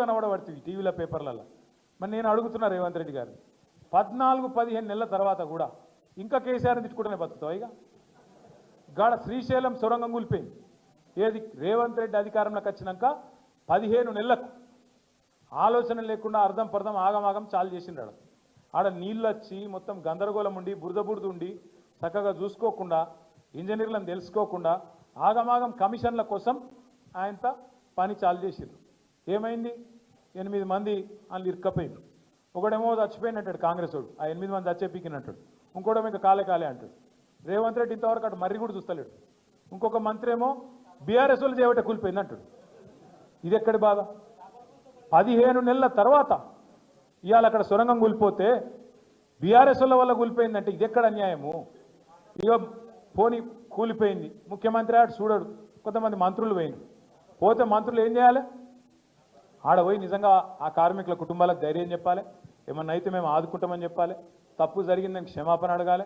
కనబడబడుతుంది టీవీల పేపర్లలో. మరి నేను అడుగుతున్నా రేవంత్ రెడ్డి గారు పద్నాలుగు పదిహేను నెలల తర్వాత కూడా ఇంకా కేసీఆర్ని తిట్టుకుంటూనే బతుకుతావు ఇక. గాడ శ్రీశైలం సొరంగం కూలిపోయింది. ఏది రేవంత్ రెడ్డి అధికారంలోకి వచ్చినాక పదిహేను నెలలకు ఆలోచన లేకుండా అర్థం పర్థం ఆగమాగం చాలు చేసిండాడు ఆడ. నీళ్ళు వచ్చి మొత్తం గందరగోళం ఉండి బురద బురద ఉండి చక్కగా చూసుకోకుండా ఇంజనీర్లను తెలుసుకోకుండా ఆగమాగం కమిషన్ల కోసం ఆయనతో పని చాలు చేసిండ్రు ఏమైంది? ఎనిమిది మంది వాళ్ళు ఇరుక్కపోయిండ్రు. ఒకడేమో చచ్చిపోయినట్టాడు కాంగ్రెస్ వాడు. ఆ ఎనిమిది మంది చచ్చే పీకినట్టాడు. ఇంకోటేమో ఇంకా కాలే కాలే అంటాడు. రేవంత్ రెడ్డి ఇంతవరకు అటు మర్రి కూడా చూస్తలేడు. ఇంకొక మంత్రి ఏమో బీఆర్ఎస్ వాళ్ళు చేయబట్టే కూలిపోయింది అంటాడు. ఇది ఎక్కడి బాధ? పదిహేను నెలల తర్వాత ఇవాళ అక్కడ సొరంగం కూలిపోతే బీఆర్ఎస్ వల్ల కూలిపోయిందంటే ఇది ఎక్కడ అన్యాయము? ఇక పోని కూలిపోయింది. ముఖ్యమంత్రి ఆడు చూడడు. కొంతమంది మంత్రులు పోయింది పోతే మంత్రులు ఏం చేయాలి? ఆడ పోయి నిజంగా ఆ కార్మికుల కుటుంబాలకు ధైర్యం చెప్పాలి. ఏమన్నా అయితే మేము ఆదుకుంటామని చెప్పాలి. తప్పు జరిగిందని క్షమాపణ అడగాలి.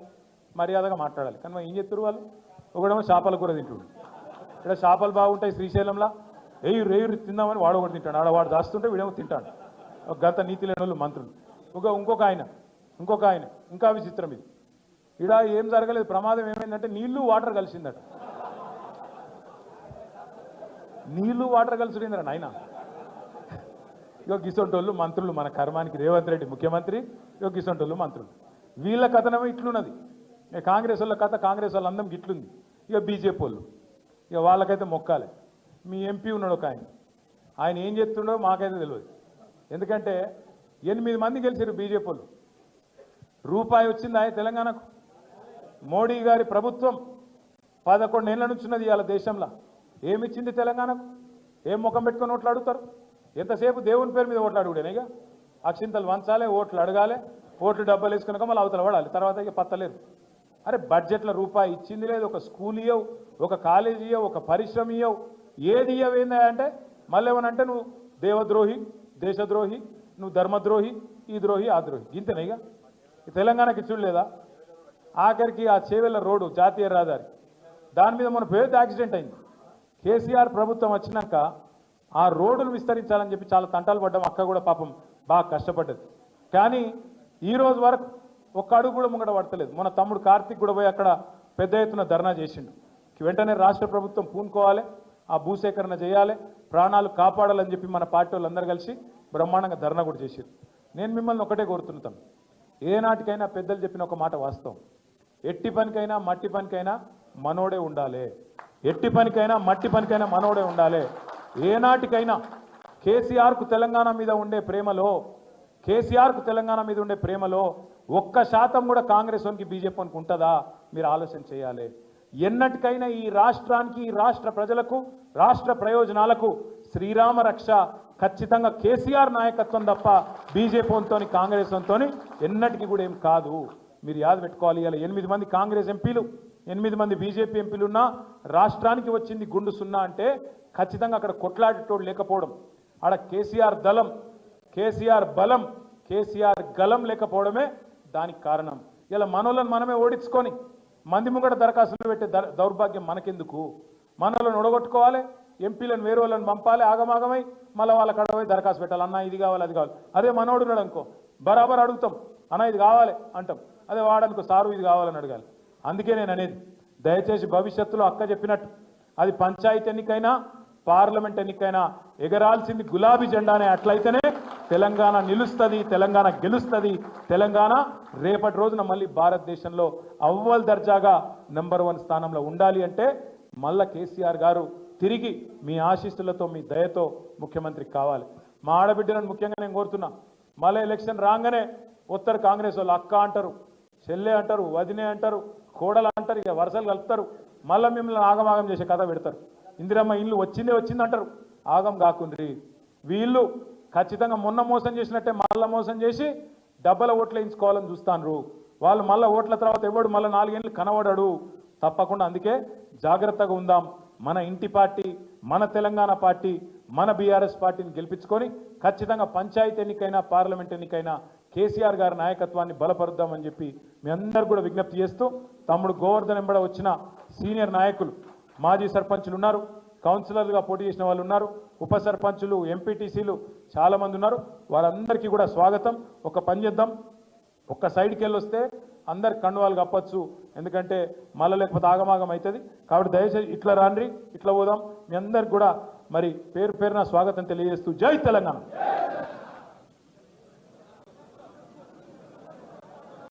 మర్యాదగా మాట్లాడాలి. కానీ ఏం చెప్తారు వాళ్ళు? ఒకడేమో చేపల కూర తింటుడు. ఇక్కడ చేపలు బాగుంటాయి శ్రీశైలంలో. ఎయ్యి రేయురు తిందామని వాడు ఒకటి తింటాడు. ఆడ వాడు దాస్తుంటే వీడేమో తింటాడు. ఒక గత నీతి లేని వాళ్ళు మంత్రులు. ఒక ఇంకొక ఆయన. ఇంకొక ఆయన. ఇంకా విచిత్రం ఇది. ఇడ ఏం జరగలేదు. ప్రమాదం ఏమైందంటే నీళ్ళు వాటర్ కలిసిందట. నీళ్ళు వాటర్ కలిసిందట నాయన. ఇగో గిసొంటోళ్ళు మంత్రులు మన కర్మానికి రేవంత్ రెడ్డి ముఖ్యమంత్రి యోగిసొంటోళ్ళు గిసొంటోళ్ళు మంత్రులు. వీళ్ళ కథనమే ఇట్లున్నది. ఇక కాంగ్రెస్ వాళ్ళ కథ కాంగ్రెస్ వాళ్ళ ఇట్లుంది ఇక బీజేపీ వాళ్ళు. ఇక వాళ్ళకైతే మొక్కాలి. మీ ఎంపీ ఉన్నాడు ఒక ఆయన. ఆయన ఏం చెప్తుండో మాకైతే తెలియదు ఎందుకంటే ఎనిమిది మంది గెలిచారు బీజేపీ వాళ్ళు. రూపాయి వచ్చింది ఆయన తెలంగాణకు. మోడీ గారి ప్రభుత్వం పదకొండేళ్ళ నుంచి ఉన్నది ఇవాళ దేశంలో. ఏమిచ్చింది తెలంగాణకు? ఏం ముఖం పెట్టుకొని ఓట్లు అడుగుతారు? ఎంతసేపు దేవుని పేరు మీద ఓట్లు అడుగుడేనేగా అక్షింతలు వంచాలి ఓట్లు అడగాలి ఓట్లు డబ్బులు వేసుకున్నాక మళ్ళీ అవతల పడాలి తర్వాత ఇక పత్తలేదు. అరే బడ్జెట్ల రూపాయి ఇచ్చింది లేదు. ఒక స్కూల్ ఇవ్వవు ఒక కాలేజీ ఇవ్వవు ఒక పరిశ్రమ ఇవ్వవు ఏది ఇయ్యవు అంటే మళ్ళీ ఏమనంటే నువ్వు దేవద్రోహి దేశద్రోహి నువ్వు ధర్మద్రోహి ఈ ద్రోహి ఆ ద్రోహి. ఇంతేనేగా తెలంగాణకి ఇచ్చుడు లేదా ఆఖరికి ఆ చేవెళ్ళ రోడ్డు జాతీయ రహదారి. దాని మీద మన పేరు యాక్సిడెంట్ అయింది. కేసీఆర్ ప్రభుత్వం వచ్చినాక ఆ రోడ్డును విస్తరించాలని చెప్పి చాలా తంటాలు పడ్డాం. అక్క కూడా పాపం బాగా కష్టపడ్డది. కానీ ఈ రోజు వరకు ఒక్క అడుగు కూడా ముంగట పడతలేదు. మన తమ్ముడు కార్తీక్ కూడా పోయి అక్కడ పెద్ద ఎత్తున ధర్నా చేసిండు. వెంటనే రాష్ట్ర ప్రభుత్వం పూనుకోవాలి ఆ భూసేకరణ చేయాలి ప్రాణాలు కాపాడాలని చెప్పి మన పార్టీ వాళ్ళందరూ కలిసి బ్రహ్మాండంగా ధర్నా కూడా చేశారు నేను మిమ్మల్ని ఒకటే కోరుతున్నాను ఏనాటికైనా పెద్దలు చెప్పిన ఒక మాట వాస్తవం. ఎట్టి పనికైనా మట్టి పనికైనా మనోడే ఉండాలి. ఎట్టి పనికైనా మట్టి పనికైనా మనోడే ఉండాలి. ఏనాటికైనా కేసీఆర్కు తెలంగాణ మీద ఉండే ప్రేమలో కేసీఆర్కు తెలంగాణ మీద ఉండే ప్రేమలో ఒక్క శాతం కూడా కాంగ్రెస్ వానికి బీజేపీ వానికి ఉంటుందా? మీరు ఆలోచన చేయాలి. ఎన్నటికైనా ఈ రాష్ట్రానికి ఈ రాష్ట్ర ప్రజలకు రాష్ట్ర ప్రయోజనాలకు శ్రీరామ రక్ష ఖచ్చితంగా కేసీఆర్ నాయకత్వం తప్ప బీజేపీతో కాంగ్రెస్ ఎన్నటికీ కూడా ఏం కాదు. మీరు యాద పెట్టుకోవాలి ఇలా ఎనిమిది మంది కాంగ్రెస్ ఎంపీలు. ఎనిమిది మంది బీజేపీ ఎంపీలు ఉన్నా రాష్ట్రానికి వచ్చింది గుండు సున్నా అంటే ఖచ్చితంగా అక్కడ కొట్లాడేటోడు లేకపోవడం. ఆడ కేసీఆర్ దళం కేసీఆర్ బలం కేసీఆర్ గలం లేకపోవడమే దానికి కారణం. ఇలా మనోళ్ళని మనమే ఓడించుకొని మంది ముంగట దరఖాస్తులు పెట్టే దౌర్భాగ్యం మనకెందుకు? మనోళ్ళని ఒడగొట్టుకోవాలి ఎంపీలను వేరే వాళ్ళని పంపాలి ఆగమాగమై మళ్ళీ వాళ్ళ కడవై దరఖాస్తు పెట్టాలి. అన్న ఇది కావాలి అది కావాలి. అదే మనోడు అనుకో బరాబర్ అడుగుతాం అన్న ఇది కావాలి అంటాం. అదే వాడనుకో సారు ఇది కావాలని అడగాలి. అందుకే నేను అనేది దయచేసి భవిష్యత్తులో అక్క చెప్పినట్టు అది పంచాయతీ ఎన్నికైనా పార్లమెంట్ ఎన్నికైనా ఎగరాల్సింది గులాబీ జెండానే. అట్లయితేనే తెలంగాణ నిలుస్తుంది తెలంగాణ గెలుస్తుంది. తెలంగాణ రేపటి రోజున మళ్ళీ భారతదేశంలో అవ్వల్ దర్జాగా నెంబర్ వన్ స్థానంలో ఉండాలి అంటే మళ్ళా కేసీఆర్ గారు తిరిగి మీ ఆశీస్సులతో మీ దయతో ముఖ్యమంత్రి కావాలి. మా ఆడబిడ్డలను ముఖ్యంగా నేను కోరుతున్నా మళ్ళీ ఎలక్షన్ రాగానే ఉత్తర కాంగ్రెస్ వాళ్ళు అక్క అంటారు చెల్లె అంటారు వదినే అంటారు కోడలు అంటారు ఇక వరుసలు కలుపుతారు. మళ్ళీ మిమ్మల్ని ఆగమాగం చేసే కథ పెడతారు. ఇందిరమ్మ ఇల్లు వచ్చిందే వచ్చింది అంటారు. ఆగం కాకుండ్రి. వీళ్ళు ఖచ్చితంగా మొన్న మోసం చేసినట్టే మళ్ళా మోసం చేసి డబ్బల ఓట్లు వేయించుకోవాలని చూస్తాను వాళ్ళు మళ్ళీ ఓట్ల తర్వాత ఎవడు మళ్ళీ నాలుగేళ్ళు కనబడడు. తప్పకుండా అందుకే జాగ్రత్తగా ఉందాం. మన ఇంటి పార్టీ మన తెలంగాణ పార్టీ మన బీఆర్ఎస్ పార్టీని గెలిపించుకొని ఖచ్చితంగా పంచాయతీ ఎన్నికైనా పార్లమెంట్ ఎన్నికైనా కేసీఆర్ గారి నాయకత్వాన్ని బలపరుద్దామని చెప్పి మీ అందరు కూడా విజ్ఞప్తి చేస్తూ తమ్ముడు గోవర్ధన్ ఎంబడ వచ్చిన సీనియర్ నాయకులు మాజీ సర్పంచులు ఉన్నారు కౌన్సిలర్లుగా పోటీ చేసిన వాళ్ళు ఉన్నారు ఉప సర్పంచులు ఎంపీటీసీలు చాలామంది ఉన్నారు. వారందరికీ కూడా స్వాగతం. ఒక పని చేద్దాం. ఒక్క సైడ్కి వెళ్ళి వస్తే అందరు కండువాలు కప్పచ్చు. ఎందుకంటే మళ్ళీ లేకపోతే ఆగమాగం అవుతుంది. కాబట్టి దయచేసి ఇట్లా రాండ్రి ఇట్లా పోదాం. మీ అందరికి కూడా మరి పేరు పేరున స్వాగతం తెలియజేస్తూ జై తెలంగాణ.